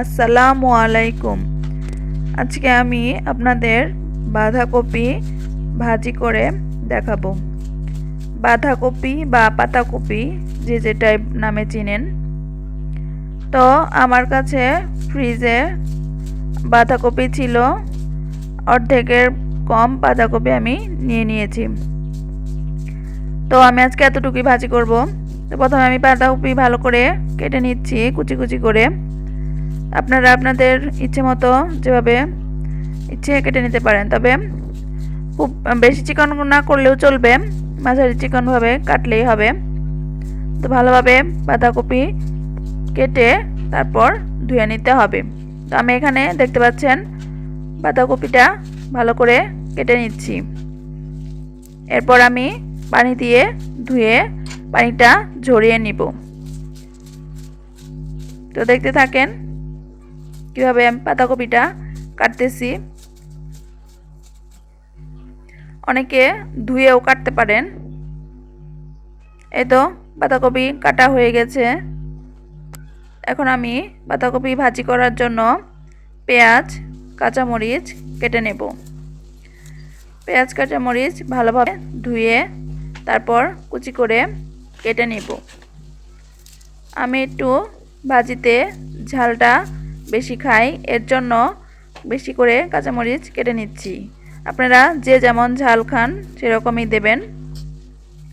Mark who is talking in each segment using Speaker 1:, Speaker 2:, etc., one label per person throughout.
Speaker 1: আসসালামু আলাইকুম। আজকে আমি আপনাদের বাঁধাকপি ভাজি করে দেখাবো। বাঁধাকপি বা পাতাকপি যে যে টাইপ নামে চিনেন। তো আমার কাছে ফ্রিজে বাঁধাকপি ছিল, অর্ধেকের কম বাঁধাকপি আমি নিয়ে নিয়েছি। তো আমি আজকে এতটুকুই ভাজি করব। তো প্রথমে আমি বাঁধাকপি ভালো করে কেটে নিচ্ছি, কুচি কুচি করে। আপনারা আপনাদের ইচ্ছে মতো যেভাবে ইচ্ছে কেটে নিতে পারেন, তবে খুব বেশি চিকন না করলেও চলবে, মাঝারি চিকনভাবে কাটলেই হবে। তো ভালোভাবে বাঁধাকপি কেটে তারপর ধুয়ে নিতে হবে। তো আমি এখানে দেখতে পাচ্ছেন বাঁধাকপিটা ভালো করে কেটে নিচ্ছি। এরপর আমি পানি দিয়ে ধুয়ে পানিটা ঝরিয়ে নিব। তো দেখতে থাকেন কীভাবে আমি পাতাকপিটা কাটতেছি? অনেকে ধুয়েও কাটতে পারেন। এই তো পাতাকপি কাটা হয়ে গেছে। এখন আমি পাতাকপি ভাজি করার জন্য পেঁয়াজ, কাঁচামরিচ কেটে নেব। পেঁয়াজ, কাঁচামরিচ ভালোভাবে ধুয়ে তারপর কুচি করে কেটে নেব। আমি একটু ভাজিতে ঝালটা বেশি খাই, এর জন্য বেশি করে কাঁচামরিচ কেটে নিচ্ছি। আপনারা যে যেমন ঝাল খান, সেরকমই দেবেন।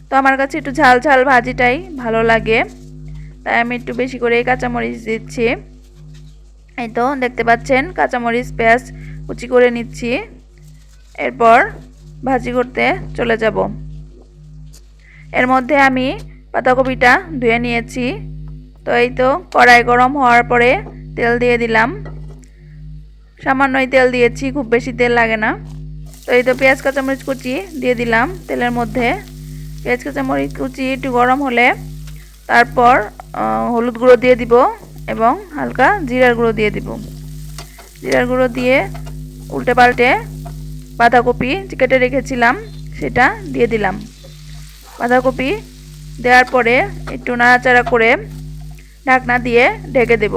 Speaker 1: তো আমার কাছে একটু ঝাল ঝাল ভাজিটাই ভালো লাগে। তাই আমি একটু বেশি করে কাঁচামরিচ দিচ্ছি। এই তো দেখতে পাচ্ছেন, কাঁচামরিচ, পেঁয়াজ কুচি করে নিচ্ছি। এরপর ভাজি করতে চলে যাব। এর মধ্যে আমি পাতাকপিটা ধুয়ে নিয়েছি। তো এই তো কড়াই গরম হওয়ার পরে তেল দিয়ে দিলাম। সামান্যই তেল দিয়েছি, খুব বেশি তেল লাগে না। তো এই তো পেঁয়াজ, কাঁচামরিচ কুচি দিয়ে দিলাম তেলের মধ্যে। পেঁয়াজ, কাঁচামরিচ কুচি একটু গরম হলে তারপর হলুদ গুঁড়ো দিয়ে দিব এবং হালকা জিরার গুঁড়ো দিয়ে দিব। জিরার গুঁড়ো দিয়ে উল্টে পাল্টে বাঁধাকপি কেটে রেখেছিলাম, সেটা দিয়ে দিলাম। বাঁধাকপি দেওয়ার পরে একটু নাড়াচাড়া করে ঢাকনা দিয়ে ঢেকে দেব।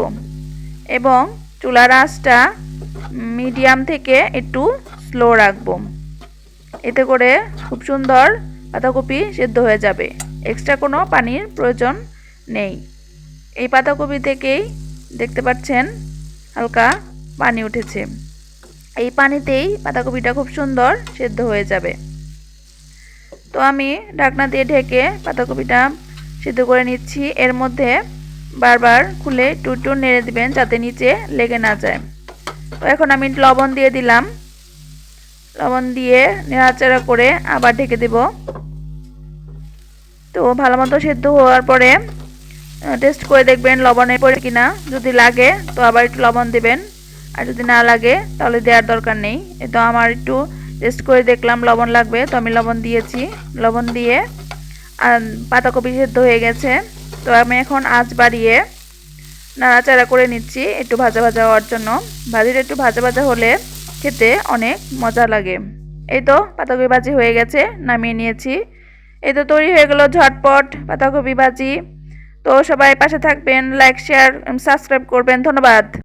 Speaker 1: এবং চুলার আঁচটা মিডিয়াম থেকে একটু স্লো রাখব। এতে করে খুব সুন্দর পাতাকপি সেদ্ধ হয়ে যাবে। এক্সট্রা কোনো পানির প্রয়োজন নেই। এই পাতাকপি থেকেই দেখতে পাচ্ছেন হালকা পানি উঠেছে। এই পানিতেই পাতাকপিটা খুব সুন্দর সেদ্ধ হয়ে যাবে। তো আমি ঢাকনা দিয়ে ঢেকে পাতাকপিটা সিদ্ধ করে নিচ্ছি। এর মধ্যে বারবার খুলে একটু নেড়ে দিবেন যাতে নিচে লেগে না যায়। তো এখন আমি লবণ দিয়ে দিলাম। লবণ দিয়ে নেড়াচাড়া করে আবার ঢেকে দেব। তো ভালো মতো সেদ্ধ হওয়ার পরে টেস্ট করে দেখবেন লবণের পরে কিনা। যদি লাগে, তো আবার একটু লবণ দেবেন। আর যদি না লাগে, তাহলে দেওয়ার দরকার নেই। তো আমার একটু টেস্ট করে দেখলাম লবণ লাগবে, তো আমি লবণ দিয়েছি। লবণ দিয়ে পাতাকপি সেদ্ধ হয়ে গেছে। তো আমি এখন আঁচ বাড়িয়ে নাড়াচাড়া করে নিচ্ছি একটু ভাজা ভাজা হওয়ার জন্য। ভাজিটা একটু ভাজা ভাজা হলে খেতে অনেক মজা লাগে। এই তো পাতাকপি ভাজি হয়ে গেছে, নামিয়ে নিয়েছি। এই তো তৈরি হয়ে গেল ঝটপট পাতাকপি ভাজি। তো সবাই পাশে থাকবেন লাইক শেয়ার সাবস্ক্রাইব করবেন। ধন্যবাদ।